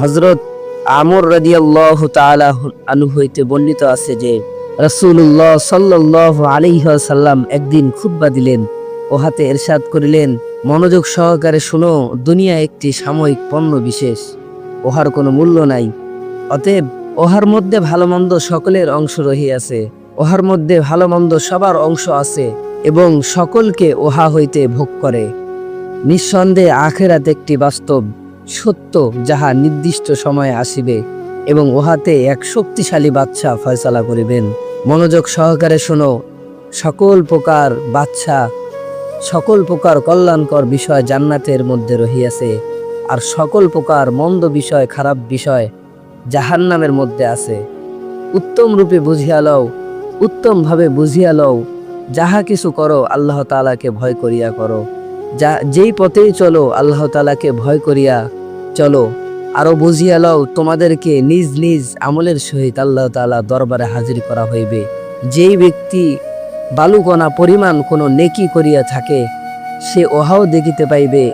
হজরত আমর রাদিয়াল্লাহু তাআলা আনু হইতে বর্ণিত আছে যে, রাসূলুল্লাহ সাল্লাল্লাহু আলাইহি সাল্লাম একদিন খুতবা দিলেন ও হাতে এরশাদ করিলেন। মনোযোগ সহকারে শুনো, দুনিয়া একটি সাময়িক পণ্য বিশেষ, ওহার কোনো মূল্য নাই। অতএব ওহার মধ্যে ভালো মন্দ সকলের অংশ রহিয়াছে, ওহার মধ্যে ভালো মন্দ সবার অংশ আছে এবং সকলকে ওহা হইতে ভোগ করে। নিঃসন্দেহে আখেরাত একটি বাস্তব। সত্য যাহা নির্দিষ্ট সময়ে আসিবে এবং উহাতে এক শক্তিশালী বাচ্চা ফয়সালা করিবেন। মনোযোগ সহকারে শোনো, সকল প্রকার বাচ্চা সকল প্রকার কল্যাণকর বিষয় জান্নাতের মধ্যে রহিয়াছে আর সকল প্রকার মন্দ বিষয়, খারাপ বিষয় জাহান্নামের মধ্যে আছে। উত্তম রূপে বুঝিয়া লও, উত্তমভাবে বুঝিয়া লও, যাহা কিছু করো আল্লাহ তালাকে ভয় করিয়া করো। যা, যেই পথেই চলো আল্লাহ তালাকে ভয় করিয়া চলো, আরও বুঝিয়া লও তোমাদেরকে নিজ নিজ আমলের সহিত আল্লাহ তাআলা দরবারে হাজির করা হইবে। যেই ব্যক্তি বালুকণা পরিমাণ কোনো নেকি করিয়া থাকে, সে ওহাও দেখিতে পাইবে।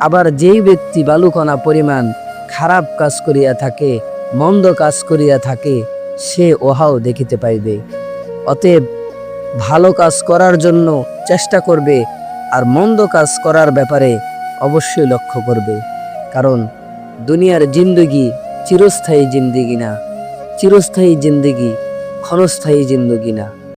আবার যেই ব্যক্তি বালুকণা পরিমাণ খারাপ কাজ করিয়া থাকে, মন্দ কাজ করিয়া থাকে, সে ওহাও দেখিতে পাইবে। অতএব ভালো কাজ করার জন্য চেষ্টা করবে, আর মন্দ কাজ করার ব্যাপারে অবশ্যই লক্ষ্য করবে। কারণ দুনিয়ার জিন্দগি চিরস্থায়ী জিন্দগি না। চিরস্থায়ী জিন্দগি ক্ষণস্থায়ী জিন্দগি না।